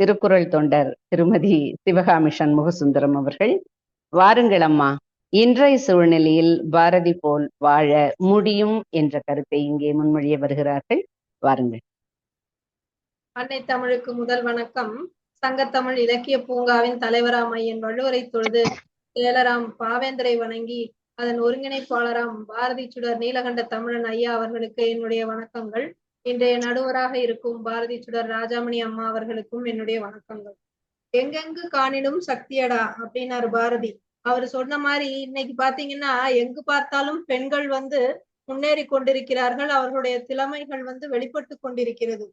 திருக்குறள் தொண்டர் திருமதி சிவகாமிஷன் முகசுந்தரம் அவர்கள் வாருங்கள் அம்மா இன்றைய சூழ்நிலையில் பாரதி போல் வாழ முடியும் என்ற கருத்தை இங்கே முன்மொழிய வருகிறார்கள். வாருங்கள். அன்னை தமிழுக்கு முதல் வணக்கம். சங்கத்தமிழ் இலக்கிய பூங்காவின் தலைவராம் ஐயன் வள்ளுவரை தொழுது செயலராம் பாவேந்தரை வணங்கி அதன் ஒருங்கிணைப்பாளராம் பாரதி சுடர் நீலகண்ட தமிழன் ஐயா அவர்களுக்கு என்னுடைய வணக்கங்கள். இன்றைய நடுவராக இருக்கும் பாரதி சுடர் ராஜாமணி அம்மா அவர்களுக்கும் என்னுடைய வணக்கங்கள். எங்கெங்கு காணிடும் சக்தியடா அப்படின்னாரு பாரதி. அவர் சொன்ன மாதிரி இன்னைக்கு பாத்தீங்கன்னா எங்கு பார்த்தாலும் பெண்கள் வந்து முன்னேறி கொண்டிருக்கிறார்கள். அவர்களுடைய திறமைகள் வந்து வெளிப்பட்டு கொண்டிருக்கிறது.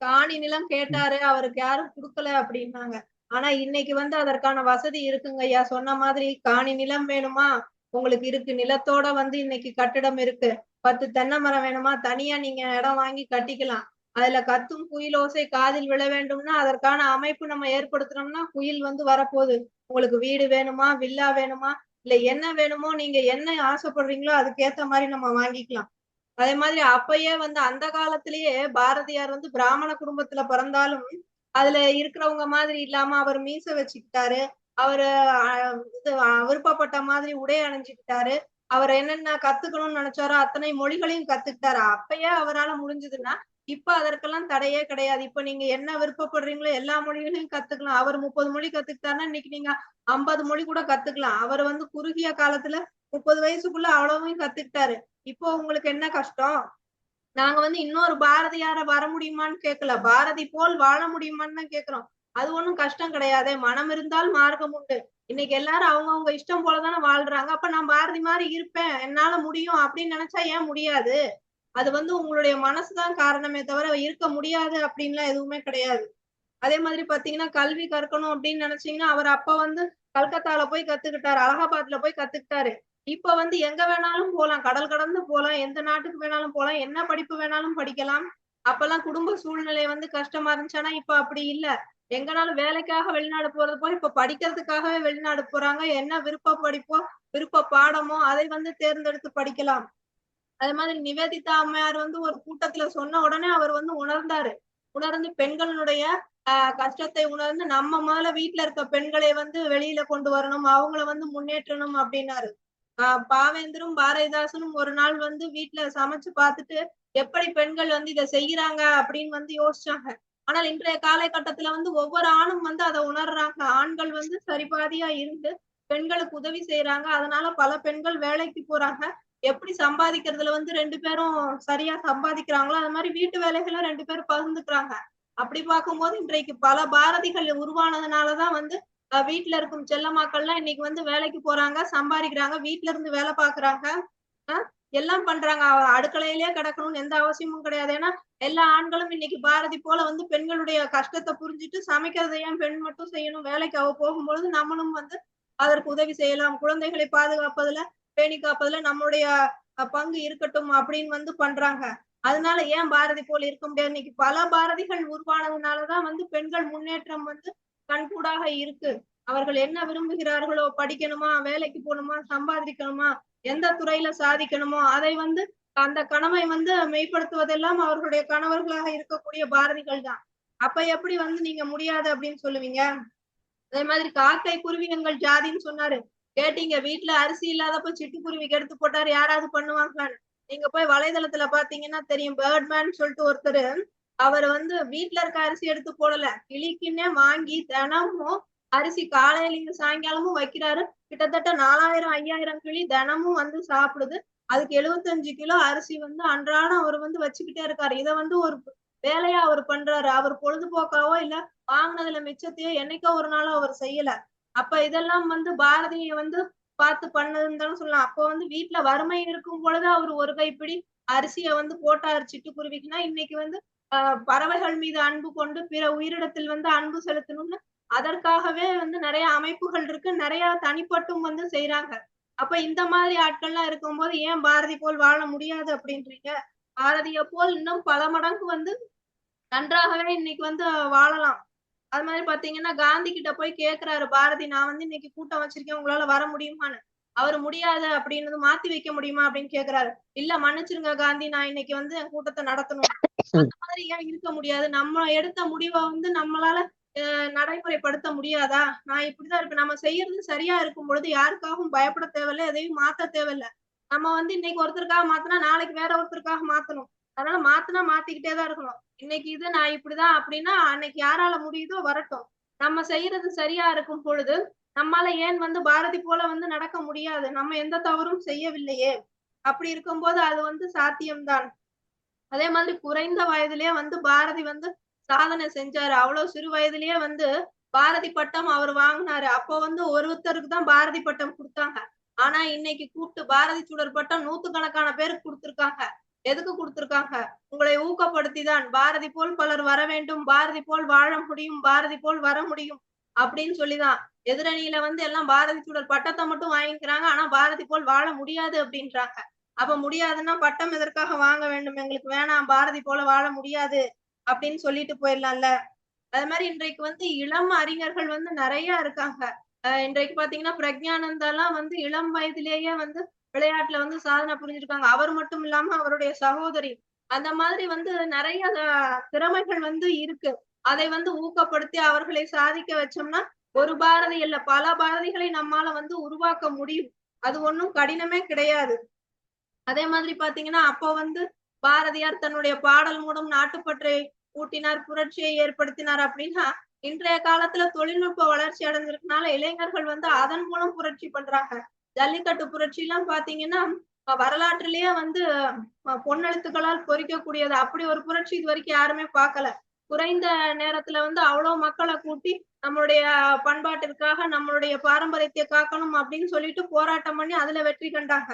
காணி நிலம் கேட்டாரு அவருக்கு யாரும் கொடுக்கல அப்படின்னாங்க. ஆனா இன்னைக்கு வந்து அதற்கான வசதி இருக்குங்க ஐயா சொன்ன மாதிரி காணி நிலம் வேணுமா? உங்களுக்கு இருக்கு. நிலத்தோட வந்து இன்னைக்கு கட்டிடம் இருக்கு. பத்து தென்னை மரம் வேணுமா? தனியா நீங்க இடம் வாங்கி கட்டிக்கலாம். அதுல கத்தும் குயில் ஓசை காதில் விழ வேண்டும்னா அதற்கான அமைப்பு நம்ம ஏற்படுத்தினோம்னா குயில் வந்து வரப்போகுது. உங்களுக்கு வீடு வேணுமா? வில்லா வேணுமா? இல்ல என்ன வேணுமோ நீங்க என்ன ஆசைப்படுறீங்களோ அதுக்கேத்த மாதிரி நம்ம வாங்கிக்கலாம். அதே மாதிரி அப்பயே வந்து அந்த காலத்திலேயே பாரதியார் வந்து பிராமண குடும்பத்துல பிறந்தாலும் அதுல இருக்கிறவங்க மாதிரி இல்லாம அவர் மீச வச்சுக்கிட்டாரு. அவரு இது விருப்பப்பட்ட மாதிரி உடை அணிஞ்சுக்கிட்டாரு. அவர் என்னென்ன கத்துக்கணும்னு நினைச்சாரோ அத்தனை மொழிகளையும் கத்துக்கிட்டாரு. அப்பயே அவரால் முடிஞ்சதுன்னா இப்ப அதற்கெல்லாம் தடையே கிடையாது. இப்ப நீங்க என்ன விருப்பப்படுறீங்களோ எல்லா மொழிகளையும் கத்துக்கலாம். அவர் முப்பது மொழி கத்துக்கிட்டாருன்னா இன்னைக்கு நீங்க ஐம்பது மொழி கூட கத்துக்கலாம். அவர் வந்து குறுகிய காலத்துல முப்பது வயசுக்குள்ள அவ்வளவும் கத்துக்கிட்டாரு. இப்போ உங்களுக்கு என்ன கஷ்டம்? நாங்க வந்து இன்னொரு பாரதியார வர முடியுமான்னு கேட்கல பாரதி போல் வாழ முடியுமான்னு தான் கேக்குறோம். அது ஒண்ணும் கஷ்டம் கிடையாது. மனம் இருந்தால் மார்க்கம் உண்டு. இன்னைக்கு எல்லாரும் அவங்கவுங்க இஷ்டம் போலதானே வாழ்றாங்க. அப்ப நான் பாரதி மாதிரி இருப்பேன். என்னால முடியும் அப்படின்னு நினைச்சா ஏன் முடியாது? அது வந்து உங்களுடைய மனசுதான் காரணமே தவிர இருக்க முடியாது அப்படின்லாம் எதுவுமே கிடையாது. அதே மாதிரி பாத்தீங்கன்னா கல்வி கற்கணும் அப்படின்னு நினைச்சீங்கன்னா அவர் அப்ப வந்து கல்கத்தால போய் கத்துக்கிட்டாரு. அலகாபாத்ல போய் கத்துக்கிட்டாரு. இப்ப வந்து எங்க வேணாலும் போலாம். கடல் கடந்து போலாம். எந்த நாட்டுக்கு வேணாலும் போலாம். என்ன படிப்பு வேணாலும் படிக்கலாம். அப்பெல்லாம் குடும்ப சூழ்நிலை வந்து கஷ்டமா இருந்துச்சு ஆனா இப்ப அப்படி இல்ல. எங்கனாலும் வேலைக்காக வெளிநாடு போறது போக இப்ப படிக்கிறதுக்காகவே வெளிநாடு போறாங்க. என்ன விருப்ப படிப்போ விருப்ப பாடமோ அதை வந்து தேர்ந்தெடுத்து படிக்கலாம். அதே மாதிரி நிவேதிதா அம்மையார் வந்து ஒரு கூட்டத்துல சொன்ன உடனே அவர் வந்து உணர்ந்தாரு. உணர்ந்து பெண்களுடைய ஆஹ் கஷ்டத்தை உணர்ந்து நம்ம முதல்ல வீட்டுல இருக்க பெண்களை வந்து வெளியில கொண்டு வரணும் அவங்கள வந்து முன்னேற்றணும் அப்படின்னாரு. ஆஹ் பாவேந்தரும் பாரதிதாசனும் ஒரு நாள் வந்து வீட்டுல சமைச்சு பார்த்துட்டு எப்படி பெண்கள் வந்து இதை செய்யறாங்க அப்படின்னு வந்து யோசிச்சாங்க. ஆனால் இன்றைய காலகட்டத்துல வந்து ஒவ்வொரு ஆணும் வந்து அதை உணர்றாங்க. ஆண்கள் வந்து சரிபாதியா இருந்து பெண்களுக்கு உதவி செய்யறாங்க அதனால பல பெண்கள் வேலைக்கு போறாங்க. எப்படி சம்பாதிக்கிறதுல வந்து ரெண்டு பேரும் சரியா சம்பாதிக்கிறாங்களோ அது மாதிரி வீட்டு வேலைகளும் ரெண்டு பேரும் பகிர்ந்துக்கிறாங்க. அப்படி பார்க்கும்போது இன்றைக்கு பல பாரதிகள் உருவானதுனாலதான் வந்து வீட்டுல இருக்கும் செல்லமாக்கள்லாம் இன்னைக்கு வந்து வேலைக்கு போறாங்க சம்பாதிக்கிறாங்க வீட்டுல இருந்து வேலை பாக்குறாங்க எல்லாம் பண்றாங்க. அடுக்கலையிலேயே கிடக்கணும்னு எந்த அவசியமும் கிடையாது. ஏன்னா எல்லா ஆண்களும் இன்னைக்கு பாரதி போல வந்து பெண்களுடைய கஷ்டத்தை புரிஞ்சுட்டு சமைக்கிறதை ஏன் பெண் மட்டும் செய்யணும்? வேலைக்கு அவ போகும்பொழுது நம்மளும் வந்து அதற்கு உதவி செய்யலாம். குழந்தைகளை பாதுகாப்பதுல பேணி காப்பதுல நம்மளுடைய பங்கு இருக்கட்டும் அப்படின்னு வந்து பண்றாங்க. அதனால ஏன் பாரதி போல இருக்க முடியாது? இன்னைக்கு பல பாரதிகள் உருவானதுனாலதான் வந்து பெண்கள் முன்னேற்றம் வந்து கண்கூடாக இருக்கு. அவர்கள் என்ன விரும்புகிறார்களோ படிக்கணுமா வேலைக்கு போகணுமா சம்பாதிக்கணுமா எந்த துறையில சாதிக்கணுமோ அதை வந்து அந்த கனவை வந்து மெய்ப்படுத்துவதெல்லாம் அவர்களுடைய கணவர்களாக இருக்கக்கூடிய பாரதிகள் தான். அப்ப எப்படி வந்து நீங்க முடியாது அப்படின்னு சொல்லுவீங்க? அதே மாதிரி காக்கை குருவிகங்கள் ஜாதின்னு சொன்னாரு. கேட்டீங்க வீட்டுல அரிசி இல்லாதப்ப சிட்டுக்குருவிக்கு எடுத்து போட்டாரு யாராவது பண்ணுவாங்களான்னு. நீங்க போய் வலைதளத்துல பாத்தீங்கன்னா தெரியும் பேர்ட்மேன் சொல்லிட்டு ஒருத்தர் அவர் வந்து வீட்டுல இருக்க அரிசி எடுத்து போடல. கிளிக்குன்னே வாங்கி தினமும் அரிசி காலையிலயும் சாயங்காலமும் வைக்கிறாரு. கிட்டத்தட்ட நாலாயிரம் ஐயாயிரம் கிளி தினமும் வந்து சாப்பிடுது. அதுக்கு எழுபத்தஞ்சு கிலோ அரிசி வந்து அன்றாடம் அவர் வந்து வச்சுக்கிட்டே இருக்காரு. இதை வந்து ஒரு வேலையா அவர் பண்றாரு. அவர் பொழுதுபோக்காவோ இல்ல வாங்கினதுல மிச்சத்தையோ என்னைக்கோ ஒரு நாளும் அவர் செய்யல. அப்ப இதெல்லாம் வந்து பாரதிய வந்து பார்த்து பண்ணதுன்னு சொல்லலாம். அப்போ வந்து வீட்டுல வறுமை இருக்கும் பொழுது அவர் ஒரு கைப்பிடி அரிசிய வந்து போட்டாரு சிட்டுக்குருவிக்குன்னா இன்னைக்கு வந்து ஆஹ் பறவைகள் மீது அன்பு கொண்டு பிற உயிரிடத்தில் வந்து அன்பு செலுத்தணும்னு அதற்காகவே வந்து நிறைய அமைப்புகள் இருக்கு. நிறைய தனிப்பட்டும் வந்து செய்யறாங்க அப்ப இந்த மாதிரி ஆட்கள்லாம் இருக்கும்போது ஏன் பாரதி போல் வாழ முடியாது அப்படின்றீங்க? பாரதிய போல் இன்னும் பல மடங்கு வந்து நன்றாகவே இன்னைக்கு வந்து வாழலாம். அது மாதிரி பாத்தீங்கன்னா காந்தி கிட்ட போய் கேக்குறாரு பாரதி நான் வந்து இன்னைக்கு கூட்டம் வச்சிருக்கேன். உங்களால வர முடியுமான்னு? அவர் முடியாது. அப்படின்னு மாத்தி வைக்க முடியுமா? அப்படின்னு கேக்குறாரு. இல்ல மன்னிச்சிருங்க காந்தி. நான் இன்னைக்கு வந்து என் கூட்டத்தை நடத்தணும். அந்த மாதிரி ஏன் இருக்க முடியாது? நம்ம எடுத்த முடிவை வந்து நம்மளால நடைமுறைப்படுத்த முடியாதா? நான் இப்படிதான் இருப்பேன். நம்ம செய்யறது சரியா இருக்கும் பொழுது யாருக்காகவும் பயப்பட தேவையில்ல எதையும் மாத்த தேவையில்ல. நம்ம வந்து இன்னைக்கு ஒருத்தருக்காக மாத்தினா நாளைக்கு வேற ஒருத்தருக்காக மாத்தணும். அதனால மாத்தினா மாத்திக்கிட்டே தான் இருக்கணும். இன்னைக்கு இது நான் இப்படிதான் அப்படின்னா அன்னைக்கு யாரால முடியுதோ வரட்டும். நம்ம செய்யறது சரியா இருக்கும் பொழுது நம்மால ஏன் வந்து பாரதி போல வந்து நடக்க முடியாது? நம்ம எந்த தவறும் செய்யவில்லையே. அப்படி இருக்கும்போது அது வந்து சாத்தியம்தான். அதே மாதிரி குறைந்த வயதிலேயே வந்து பாரதி வந்து சாதனை செஞ்சாரு. அவ்வளவு சிறு வயதுலயே வந்து பாரதி பட்டம் அவர் வாங்கினாரு. அப்போ வந்து ஒருத்தருக்கு தான் பாரதி பட்டம் கொடுத்தாங்க. ஆனா இன்னைக்கு கூப்பிட்டு பாரதி சுடர் பட்டம் நூத்து கணக்கான பேருக்கு கொடுத்திருக்காங்க. எதுக்கு கொடுத்திருக்காங்க? உங்களை ஊக்கப்படுத்தி தான் பாரதி போல் பலர் வர வேண்டும். பாரதி போல் வாழ முடியும். பாரதி போல் வர முடியும். அப்படின்னு சொல்லிதான். எதிரணியில வந்து எல்லாம் பாரதி சுடர் பட்டத்தை மட்டும் வாங்கிக்கிறாங்க. ஆனா பாரதி போல் வாழ முடியாது அப்படின்றாங்க. அப்ப முடியாதுன்னா பட்டம் எதற்காக வாங்க வேண்டும்? எங்களுக்கு வேணாம். பாரதி போல வாழ முடியாது. அப்படின்னு சொல்லிட்டு போயிடலாம்ல. அது மாதிரி இன்றைக்கு வந்து இளம் அறிஞர்கள் வந்து நிறைய இருக்காங்க. அஹ் இன்றைக்கு பாத்தீங்கன்னா பிரக்ஞானந்தா எல்லாம் வந்து இளம் வயதிலேயே வந்து விளையாட்டுல வந்து சாதனை புரிஞ்சிருக்காங்க. அவர் மட்டும் இல்லாம அவருடைய சகோதரி அந்த மாதிரி வந்து நிறைய திறமைகள் வந்து இருக்கு. அதை வந்து ஊக்கப்படுத்தி அவர்களை சாதிக்க வச்சோம்னா ஒரு பாரதி இல்ல பல பாரதிகளை நம்மால வந்து உருவாக்க முடியும். அது ஒண்ணும் கடினமே கிடையாது. அதே மாதிரி பாத்தீங்கன்னா அப்போ வந்து பாரதியார் தன்னுடைய பாடல் மூலம் நாட்டுப்பற்றை ஊட்டினார் புரட்சியை ஏற்படுத்தினார் அப்படின்னா இன்றைய காலத்துல தொழில்நுட்ப வளர்ச்சி அடைஞ்சிருக்கனால இளைஞர்கள் வந்து அதன் மூலம் புரட்சி பண்றாங்க. ஜல்லிக்கட்டு புரட்சி எல்லாம் பாத்தீங்கன்னா வரலாற்றிலேயே வந்து பொன்னெழுத்துக்களால் பொறிக்கக்கூடியது. அப்படி ஒரு புரட்சி இது வரைக்கும் யாருமே பார்க்கல குறைந்த நேரத்துல வந்து அவ்வளவு மக்களை கூட்டி நம்மளுடைய பண்பாட்டிற்காக நம்மளுடைய பாரம்பரியத்தை காக்கணும் அப்படின்னு சொல்லிட்டு போராட்டம் பண்ணி அதுல வெற்றி கண்டாங்க.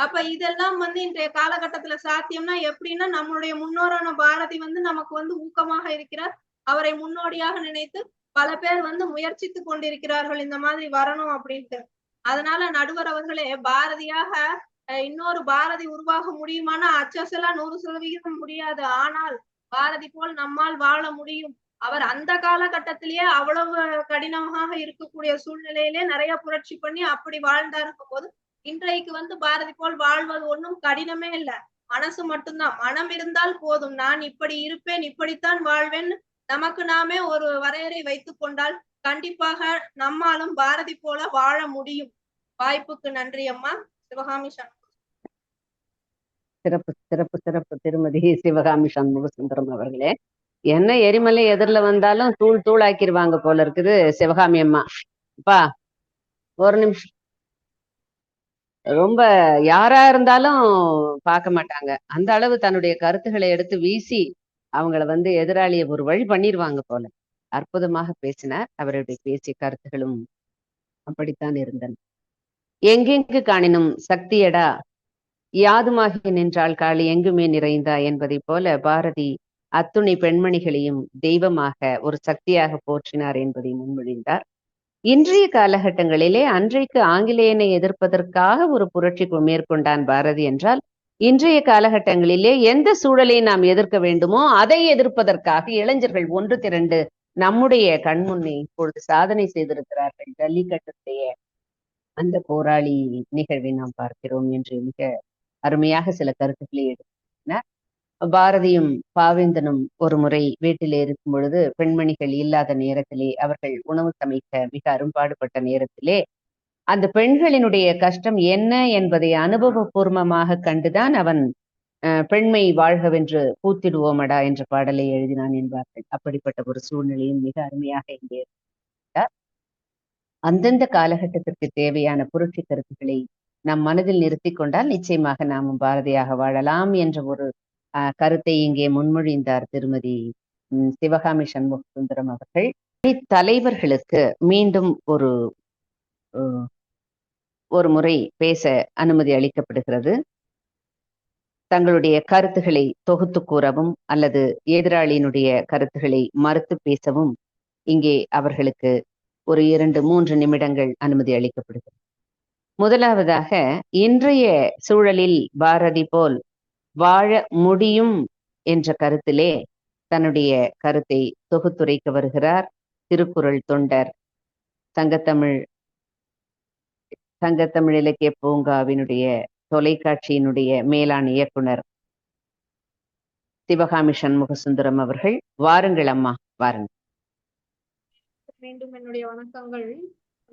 அப்ப இதெல்லாம் வந்து இன்றைய காலகட்டத்துல சாத்தியம்னா எப்படின்னா நம்மளுடைய முன்னோரான பாரதி வந்து நமக்கு வந்து ஊக்கமாக இருக்கிறார். அவரை முன்னோடியாக நினைத்து பல பேர் வந்து முயற்சித்து கொண்டிருக்கிறார்கள் இந்த மாதிரி வரணும் அப்படின்ட்டு. அதனால நடுவர் அவர்களே பாரதியாக அஹ், இன்னொரு பாரதி உருவாக முடியுமானா அச்சசலா நூறு சதவிகிதம் முடியாது. ஆனால் பாரதி போல் நம்மால் வாழ முடியும். அவர் அந்த காலகட்டத்திலேயே அவ்வளவு கடினமாக இருக்கக்கூடிய சூழ்நிலையிலே நிறைய புரட்சி பண்ணி அப்படி வாழ்ந்தாருக்கும் போது இன்றைக்கு வந்து பாரதி போல் வாழ்வது ஒன்றும் கடினமே இல்ல. மனசு மட்டும்தான். மனம் இருந்தால் போதும். நான் இப்படி இருப்பேன் இப்படித்தான் வாழ்வேன். நமக்கு நாமே ஒரு வரையறை வைத்துக் கொண்டால் கண்டிப்பாக நம்மாலும் பாரதி போல வாழ முடியும். வாய்ப்புக்கு நன்றி அம்மா. சிவகாமி சிறப்பு சிறப்பு சிறப்பு. திருமதி சிவகாமி சண்முக சுந்தரம் அவர்களே. என்ன எரிமலை எதிரில் வந்தாலும் தூள் தூளாக்கிடுவாங்க போல இருக்குது சிவகாமி அம்மா. அப்பா ஒரு நிமிஷம். ரொம்ப யாரா இருந்தாலும் பார்க்க மாட்டாங்க. அந்த அளவு தன்னுடைய கருத்துக்களை எடுத்து வீசி அவங்கள வந்து எதிராளியை ஒரு வழி பண்ணிடுவாங்க போல. அற்புதமாக பேசினார். அவருடைய பேசிய கருத்துகளும் அப்படித்தான் இருந்தன. எங்கெங்கு காணினும் சக்தியடா யாதுமாகி நின்றால் காளி எங்குமே நிறைந்தா? என்பதைப் போல பாரதி அத்துணை பெண்மணிகளையும் தெய்வமாக ஒரு சக்தியாக போற்றினார் என்பதை முன்மொழிந்தார். இன்றைய காலகட்டங்களிலே அன்றைக்கு ஆங்கிலேயனை எதிர்ப்பதற்காக ஒரு புரட்சி மேற்கொண்டான் பாரதி என்றால் இன்றைய காலகட்டங்களிலே எந்த சூழலை நாம் எதிர்க்க வேண்டுமோ அதை எதிர்ப்பதற்காக இளைஞர்கள் ஒன்று திரண்டு நம்முடைய கண்முன்னே இப்பொழுது சாதனை செய்திருக்கிறார்கள். ஜல்லிக்கட்டுடைய அந்த போராளி நிகழ்வை நாம் பார்க்கிறோம் என்று மிக அருமையாக சில கருத்துக்களை எடுத்து பாரதியும் பாவேந்தனும் ஒரு முறை வீட்டிலே இருக்கும் பொழுது பெண்மணிகள் இல்லாத நேரத்திலே அவர்கள் உணவு சமைக்க மிக அரும்பாடுபட்ட நேரத்திலே அந்த பெண்களினுடைய கஷ்டம் என்ன என்பதை அனுபவபூர்வமாக கண்டுதான் அவன் அஹ், பெண்மை வாழ்கவென்று பூத்திடுவோமடா என்ற பாடலை எழுதினான் என்பார்கள். அப்படிப்பட்ட ஒரு சூழ்நிலையும் மிக அருமையாக இங்கே அந்தந்த காலகட்டத்திற்கு தேவையான புரட்சி கருத்துக்களை நம் மனதில் நிறுத்தி கொண்டால் நிச்சயமாக நாமும் பாரதியாக வாழலாம் என்ற ஒரு கருத்தை இங்கே முன்மொழிந்தார் திருமதி சிவகாமி சண்முக சுந்தரம் அவர்கள் தலைவர்களுக்கு மீண்டும் ஒரு ஒரு முறை பேச அனுமதி அளிக்கப்படுகிறது. தங்களுடைய கருத்துக்களை தொகுத்து கூறவும் அல்லது எதிராளியினுடைய கருத்துக்களை மறுத்து பேசவும் இங்கே அவர்களுக்கு ஒரு இரண்டு மூன்று நிமிடங்கள் அனுமதி அளிக்கப்படுகிறது. முதலாவதாக இன்றைய சூழலில் பாரதி போல் வாழ முடியும் என்ற கருத்திலே தன்னுடைய கருத்தை தொகுத்துரைக்க வருகிறார் திருக்குறள் தொண்டர் சங்கத்தமிழ் சங்கத்தமிழ் இலக்கிய பூங்காவினுடைய தொலைக்காட்சியினுடைய மேலாண் இயக்குனர் சிவகாமி சண்முகசுந்தரம் அவர்கள். வாருங்கள் அம்மா வாருங்கள். மீண்டும் என்னுடைய வணக்கங்கள்.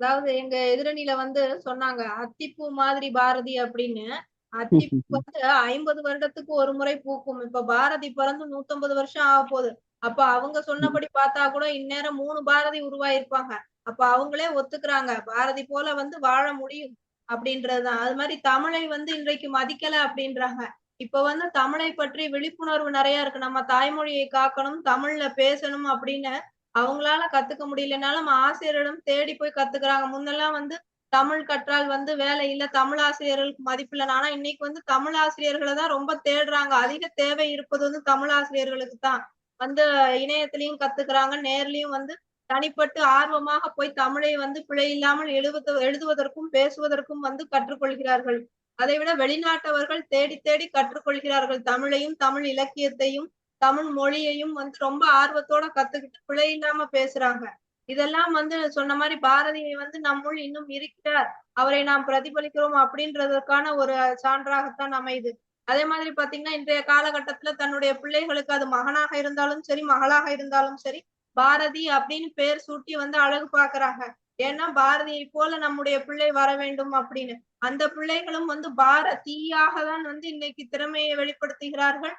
அதாவது எங்க எதிரணியில வந்து சொன்னாங்க அத்திப்பூ மாதிரி பாரதி அப்படின்னு. அத்திப்பூ வந்து ஐம்பது வருடத்துக்கு ஒரு முறை பூக்கும். இப்ப பாரதி பிறந்து நூத்தம்பது வருஷம் ஆக போகுது. அப்ப அவங்க சொன்னபடி பார்த்தா கூட இந்நேரம் மூணு பாரதி உருவாயிருப்பாங்க. அப்ப அவங்களே ஒத்துக்கிறாங்க. பாரதி போல வந்து வாழ முடியும் அப்படின்றதுதான். அது மாதிரி தமிழை வந்து இன்றைக்கு மதிக்கல அப்படின்றாங்க. இப்ப வந்து தமிழை பற்றி விழிப்புணர்வு நிறைய இருக்கு. நம்ம தாய்மொழியை காக்கணும் தமிழ்ல பேசணும் அப்படின்னு அவங்களால கத்துக்க முடியலனாலும் ஆசிரியரிடம் தேடி போய் கத்துக்கிறாங்க. முன்னெல்லாம் வந்து தமிழ் கற்றால் வந்து வேலை இல்ல தமிழ் ஆசிரியர்களுக்கு மதிப்பில்லை ஆனா இன்னைக்கு வந்து தமிழ் ஆசிரியர்களை தான் ரொம்ப தேடுறாங்க. அதிக தேவை இருப்பது வந்து தமிழ் ஆசிரியர்களுக்கு தான். வந்து இணையத்திலையும் கத்துக்கிறாங்க. நேர்லயும் வந்து தனிப்பட்டு ஆர்வமாக போய் தமிழை வந்து பிழை இல்லாமல் எழுவது எழுதுவதற்கும் பேசுவதற்கும் வந்து கற்றுக்கொள்கிறார்கள். அதை விட வெளிநாட்டவர்கள் தேடி தேடி கற்றுக்கொள்கிறார்கள். தமிழையும் தமிழ் இலக்கியத்தையும் தமிழ் மொழியையும் வந்து ரொம்ப ஆர்வத்தோட கத்துக்கிட்டு பிழை இல்லாம பேசுறாங்க. இதெல்லாம் வந்து சொன்ன மாதிரி பாரதியை வந்து நம்முள் இன்னும் இருக்கிறார். அவரை நாம் பிரதிபலிக்கிறோம் அப்படின்றதற்கான ஒரு சான்றாகத்தான் அமையுது. அதே மாதிரி பாத்தீங்கன்னா இன்றைய காலகட்டத்துல தன்னுடைய பிள்ளைகளுக்கு அது மகனாக இருந்தாலும் சரி மகளாக இருந்தாலும் சரி பாரதி அப்படின்னு பேர் சூட்டி வந்து அழகு பாக்குறாங்க ஏன்னா பாரதியை போல நம்முடைய பிள்ளை வர வேண்டும் அப்படின்னு. அந்த பிள்ளைகளும் வந்து பாரதியாக தான் வந்து இன்னைக்கு திறமையை வெளிப்படுத்துகிறார்கள்.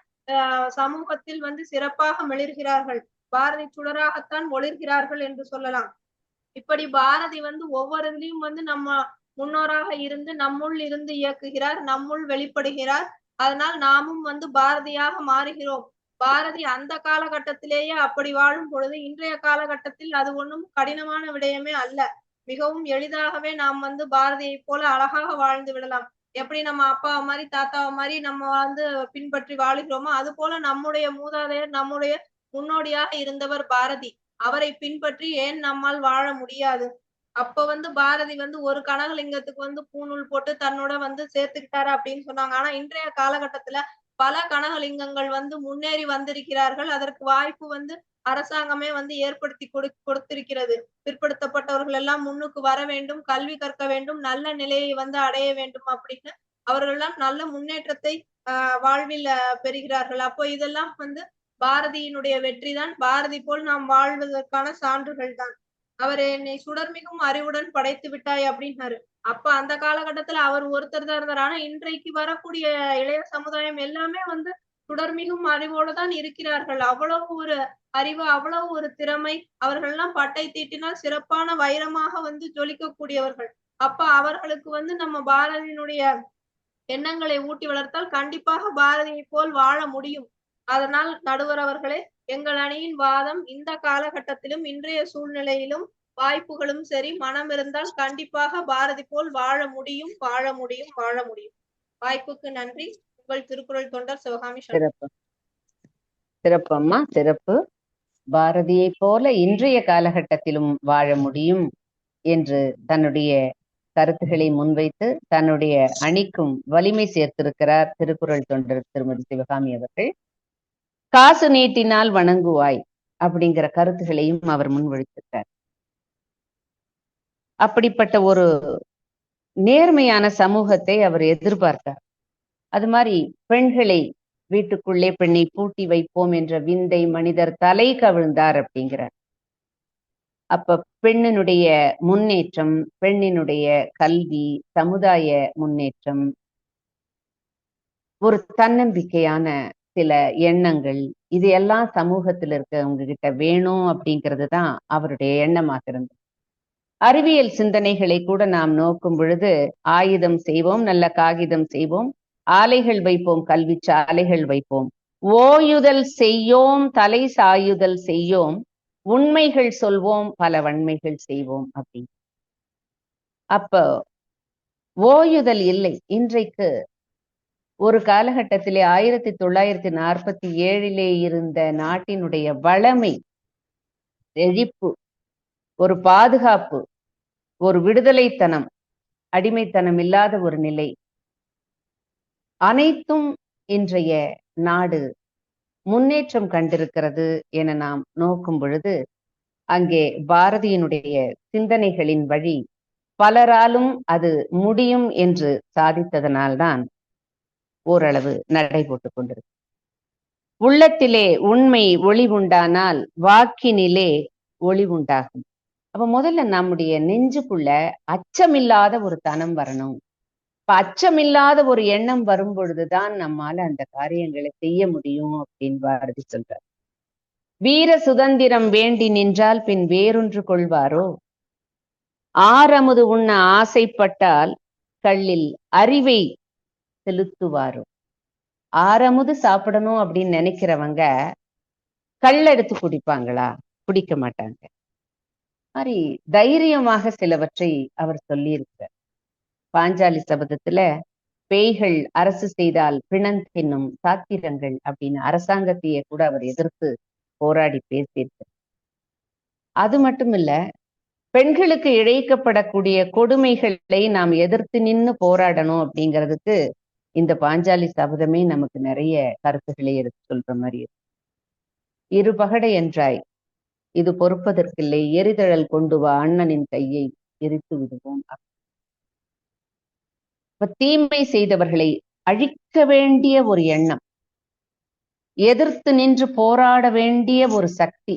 சமூகத்தில் வந்து சிறப்பாக மெளிர்கிறார்கள். பாரதி சுடராகத்தான் ஒளிர்கிறார்கள் என்று சொல்லலாம். இப்படி பாரதி வந்து ஒவ்வொரு இதுலயும் வந்து நம்ம முன்னோராக இருந்து நம்முள் இருந்து இயக்குகிறார் நம்முள் வெளிப்படுகிறார். அதனால் நாமும் வந்து பாரதியாக மாறுகிறோம். பாரதி அந்த காலகட்டத்திலேயே அப்படி வாழும் பொழுது இன்றைய காலகட்டத்தில் அது ஒன்றும் கடினமான விடயமே அல்ல. மிகவும் எளிதாகவே நாம் வந்து பாரதியை போல அழகாக வாழ்ந்து விடலாம். எப்படி நம்ம அப்பாவை மாதிரி தாத்தாவை மாதிரி நம்ம வந்து பின்பற்றி வாழுகிறோமோ அது போல நம்முடைய மூதாதையர் நம்முடைய முன்னோடியாக இருந்தவர் பாரதி. அவரை பின்பற்றி ஏன் நம்மால் வாழ முடியாது? அப்ப வந்து பாரதி வந்து ஒரு கனகலிங்கத்துக்கு வந்து பூநூல் போட்டு தன்னோட வந்து சேர்த்துக்கிட்டாரு அப்படின்னு சொன்னாங்க. ஆனா இன்றைய காலகட்டத்துல பல கனகலிங்கங்கள் வந்து முன்னேறி வந்திருக்கிறார்கள். அதற்கு வாய்ப்பு வந்து அரசாங்கமே வந்து ஏற்படுத்தி கொடு கொடுத்திருக்கிறது. பிற்படுத்தப்பட்டவர்கள் எல்லாம் முன்னுக்கு வர வேண்டும் கல்வி கற்க வேண்டும் நல்ல நிலையை வந்து அடைய வேண்டும் அப்படின்னு அவர்கள் எல்லாம் நல்ல முன்னேற்றத்தை ஆஹ் வாழ்வில் பெறுகிறார்கள். அப்போ இதெல்லாம் வந்து பாரதியினுடைய வெற்றி தான் பாரதி போல் நாம் வாழ்வதற்கான சான்றுகள் தான். அவர் என்னை சுடர்மிகும் அறிவுடன் படைத்து விட்டாய் அப்படின்னாரு. அப்ப அந்த காலகட்டத்துல அவர் ஒருத்தர் தான் இருந்தார். ஆனா இன்றைக்கு வரக்கூடிய இளைய சமுதாயம் எல்லாமே வந்து சுடர்மிகும் அறிவோடு தான் இருக்கிறார்கள். அவ்வளவு ஒரு அறிவு அவ்வளவு ஒரு திறமை அவர்கள் எல்லாம் பட்டை தீட்டினால் சிறப்பான வைரமாக வந்து ஜொலிக்கக்கூடியவர்கள். அப்ப அவர்களுக்கு வந்து நம்ம பாரதியினுடைய எண்ணங்களை ஊட்டி வளர்த்தால் கண்டிப்பாக பாரதியை போல் வாழ முடியும். அதனால் நடுவர் அவர்களே எங்கள் அணியின் வாதம் இந்த காலகட்டத்திலும் இன்றைய சூழ்நிலையிலும் வாய்ப்புகளும் சரி மனம் இருந்தால் கண்டிப்பாக பாரதி போல் வாழ முடியும் வாழ முடியும் வாழ முடியும். வாய்ப்புக்கு நன்றி. உங்கள் திருக்குறள் தொண்டர் சிவகாமி சிறப்பு. சிறப்பு அம்மா சிறப்பு. பாரதியை போல இன்றைய காலகட்டத்திலும் வாழ முடியும் என்று தன்னுடைய கருத்துக்களை முன்வைத்து தன்னுடைய அணிக்கும் வலிமை சேர்த்திருக்கிறார் திருக்குறள் தொண்டர் திருமதி சிவகாமி அவர்கள். காசு நீட்டினால் வணங்குவாய் அப்படிங்கிற கருத்துகளையும் அவர் முன்வைத்திருக்கார் அப்படிப்பட்ட ஒரு நேர்மையான சமூகத்தை அவர் எதிர்பார்த்தார். அது மாதிரி பெண்களை வீட்டுக்குள்ளே பெண்ணை பூட்டி வைப்போம் என்ற விந்தை மனிதர் தலை கவிழ்ந்தார் அப்படிங்கிறார். அப்ப பெண்ணினுடைய முன்னேற்றம் பெண்ணினுடைய கல்வி சமுதாய முன்னேற்றம் ஒரு தன்னம்பிக்கையான சில எண்ணங்கள் இது எல்லாம் சமூகத்தில் இருக்கவங்க கிட்ட வேணும் அப்படிங்கிறது தான் அவருடைய எண்ணமாக இருந்தது அறிவியல் சிந்தனைகளை கூட நாம் நோக்கும் பொழுது ஆயுதம் செய்வோம் நல்ல காகிதம் செய்வோம் ஆலைகள் வைப்போம் கல்வி சாலைகள் வைப்போம். ஓயுதல் செய்யோம் தலை சாயுதல் செய்யோம் உண்மைகள் சொல்வோம் பல வன்மைகள் செய்வோம் அப்படின்னு. அப்போ ஓயுதல் இல்லை. இன்றைக்கு ஒரு காலகட்டத்திலே ஆயிரத்தி தொள்ளாயிரத்தி நாற்பத்தி ஏழிலே இருந்த நாட்டினுடைய வளமை செழிப்பு ஒரு பாதுகாப்பு ஒரு விடுதலைத்தனம் அடிமைத்தனம் இல்லாத ஒரு நிலை. அனைத்தும் இன்றைய நாடு முன்னேற்றம் கண்டிருக்கிறது என நாம் நோக்கும் பொழுது அங்கே பாரதியினுடைய சிந்தனைகளின் வழி பலராலும் அது முடியும் என்று சாதித்ததனால்தான் ஓரளவு நடை போட்டுக் கொண்டிருக்கு உள்ளத்திலே உண்மை ஒளி உண்டானால் வாக்கினிலே ஒளி உண்டாகும். அப்ப முதல்ல நம்முடைய நெஞ்சுக்குள்ள அச்சமில்லாத ஒரு தனம் வரணும். இப்ப அச்சமில்லாத ஒரு எண்ணம் வரும் பொழுதுதான் நம்மால அந்த காரியங்களை செய்ய முடியும் அப்படின்னு பாரதி சொல்றார். வீர சுதந்திரம் வேண்டி நின்றால் பின் வேறொன்று கொள்வாரோ? ஆறமுது உண்ண ஆசைப்பட்டால் கல்லில் அறிவை செலுத்துவாரோ? ஆரமுது சாப்பிடணும் அப்படின்னு நினைக்கிறவங்க கல் எடுத்து குடிப்பாங்களா? குடிக்க மாட்டாங்க. மாதிரி தைரியமாக சிலவற்றை அவர் சொல்லியிருக்கிறார். பாஞ்சாலி சபதத்துல பேய்கள் அரசு செய்தால் பிணன் தின்னும் சாத்திரங்கள் அப்படின்னு அரசாங்கத்தையே கூட அவர் எதிர்த்து போராடி பேசியிருக்கிறார். அது மட்டும் இல்ல பெண்களுக்கு இழைக்கப்படக்கூடிய கொடுமைகளை நாம் எதிர்த்து நின்னு போராடணும் அப்படிங்கிறதுக்கு இந்த பாஞ்சாலி சபதமே நமக்கு நிறைய கருத்துக்களை எடுத்து சொல்ற மாதிரி இருக்கு. இரு பகடை என்றாய். இது பொறுப்பதற்கில்லை. எரிதழல் கொண்டு வா. அண்ணனின் கையை எரித்து விடுவோம். இப்ப தீமை செய்தவர்களை அழிக்க வேண்டிய ஒரு எண்ணம். எதிர்த்து நின்று போராட வேண்டிய ஒரு சக்தி.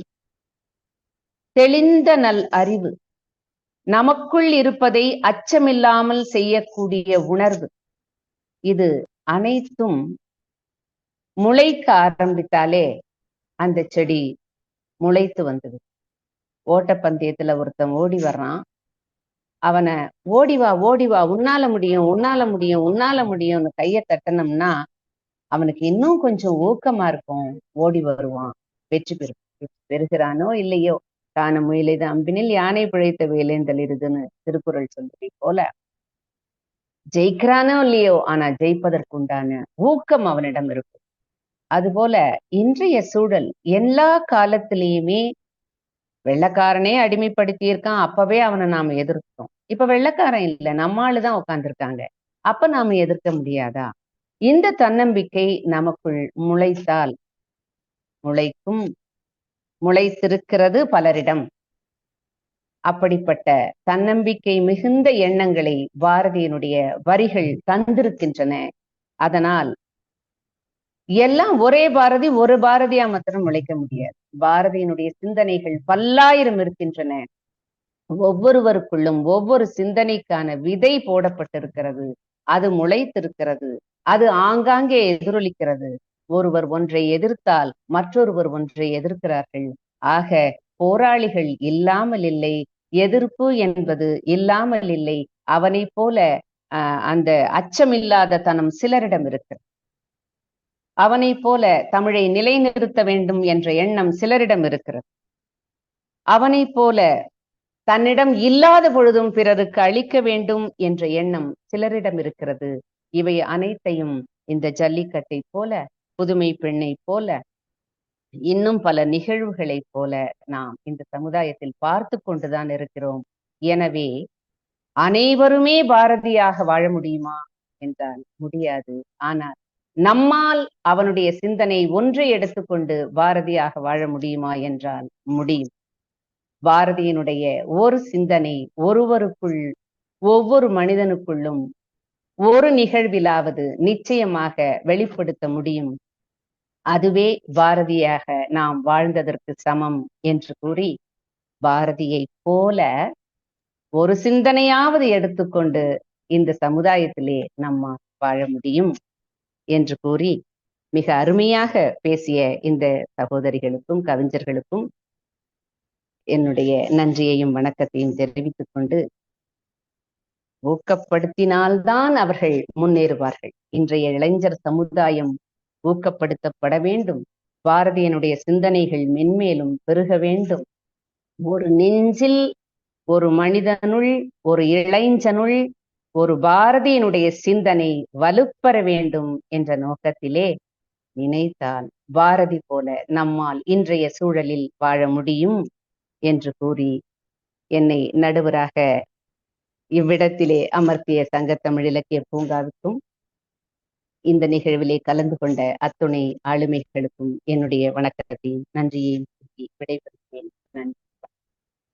தெளிந்த நல் அறிவு. நமக்குள் இருப்பதை அச்சமில்லாமல் செய்யக்கூடிய உணர்வு. இது அனைத்தும் முளைக்க ஆரம்பித்தாலே அந்த செடி முளைத்து வந்தது ஓட்டப்பந்தயத்துல ஒருத்தன் ஓடி வர்றான். அவனை ஓடி வா ஓடி வா உன்னால முடியும் உன்னால முடியும் உன்னால முடியும்னு கைய தட்டனம்னா அவனுக்கு இன்னும் கொஞ்சம் ஊக்கமா இருக்கும். ஓடி வருவான் வெற்றி பெறு பெறுகிறானோ இல்லையோ? தான முயலைது அம்பினில் யானை பிழைத்த வேலைந்தல் இருதுன்னு திருக்குறள் சொல்றதை போல ஜெயிக்கிறானோ இல்லையோ ஆனா ஜெயிப்பதற்குண்டான ஊக்கம் அவனிடம் இருக்கும். அதுபோல இன்றைய சூழல் எல்லா காலத்திலேயுமே வெள்ளக்காரனே அடிமைப்படுத்தி இருக்கான் அப்பவே அவனை நாம எதிர்த்தோம். இப்ப வெள்ளக்காரன் இல்ல நம்மாளுதான் உட்காந்துருக்காங்க அப்ப நாம எதிர்க்க முடியாதா? இந்த தன்னம்பிக்கை நமக்குள் முளைத்தால் முளைக்கும் முளைத்திருக்கிறது பலரிடம். அப்படிப்பட்ட தன்னம்பிக்கை மிகுந்த எண்ணங்களை பாரதியினுடைய வரிகள் தந்திருக்கின்றன. அதனால் எல்லாம் ஒரே பாரதி ஒரு பாரதியா மாத்திரம் உழைக்க முடியாது. பாரதியினுடைய சிந்தனைகள் பல்லாயிரம் இருக்கின்றன. ஒவ்வொருவருக்குள்ளும் ஒவ்வொரு சிந்தனைக்கான விதை போடப்பட்டிருக்கிறது. அது முளைத்திருக்கிறது. அது ஆங்காங்கே எதிரொலிக்கிறது. ஒருவர் ஒன்றை எதிர்த்தால் மற்றொருவர் ஒன்றை எதிர்க்கிறார்கள். ஆக போராளிகள் இல்லாமல் இல்லை. எதிர்ப்பு என்பது இல்லாமல் இல்லை. அவனை போல அந்த அச்சமில்லாத தனம் சிலரிடம் இருக்கிறது அவனை போல தமிழை நிலைநிறுத்த வேண்டும் என்ற எண்ணம் சிலரிடம் இருக்கிறது. அவனை போல தன்னிடம் இல்லாத பொழுதும் பிறருக்கு அளிக்க வேண்டும் என்ற எண்ணம் சிலரிடம் இருக்கிறது. இவை அனைத்தையும் இந்த ஜல்லிக்கட்டை போல புதுமை பெண்ணை போல இன்னும் பல நிகழ்வுகளை போல நாம் இந்த சமுதாயத்தில் பார்த்து கொண்டுதான் இருக்கிறோம். எனவே அனைவருமே பாரதியாக வாழ முடியுமா? என்றால் முடியாது. ஆனால் நம்மால் அவனுடைய சிந்தனை ஒன்றை எடுத்துக்கொண்டு பாரதியாக வாழ முடியுமா என்றால் முடியும். பாரதியினுடைய ஒரு சிந்தனை ஒருவருக்குள் ஒவ்வொரு மனிதனுக்குள்ளும் ஒரு நிகழ்விலாவது நிச்சயமாக வெளிப்படுத்த முடியும். அதுவே பாரதியாக நாம் வாழ்ந்ததற்கு சமம் என்று கூறி பாரதியை போல ஒரு சிந்தனையாவது எடுத்துக்கொண்டு இந்த சமுதாயத்திலே நம்ம வாழ முடியும் என்று கூறி மிக அருமையாக பேசிய இந்த சகோதரிகளுக்கும் கவிஞர்களுக்கும் என்னுடைய நன்றியையும் வணக்கத்தையும் தெரிவித்துக் கொண்டு ஊக்கப்படுத்தினால்தான் அவர்கள் முன்னேறுவார்கள். இன்றைய இளைஞர் சமுதாயம் ஊக்கப்படுத்தப்பட வேண்டும். பாரதியனுடைய சிந்தனைகள் மென்மேலும் பெருக வேண்டும். ஒரு நெஞ்சில் ஒரு மனிதனுள் ஒரு இளைஞனுள் ஒரு பாரதியினுடைய சிந்தனை வலுப்பெற வேண்டும் என்ற நோக்கத்திலே நினைத்தால் பாரதி போல நம்மால் இன்றைய சூழலில் வாழ முடியும் என்று கூறி என்னை நடுவராக இவ்விடத்திலே அமர்த்திய சங்கத்தமிழ் இலக்கிய பூங்காவுக்கும் இந்த நிகழ்விலே கலந்து கொண்ட அத்துணை ஆளுமைகளுக்கும் என்னுடைய வணக்கத்தையும் நன்றியையும் விடைபெறுகிறேன். நன்றி.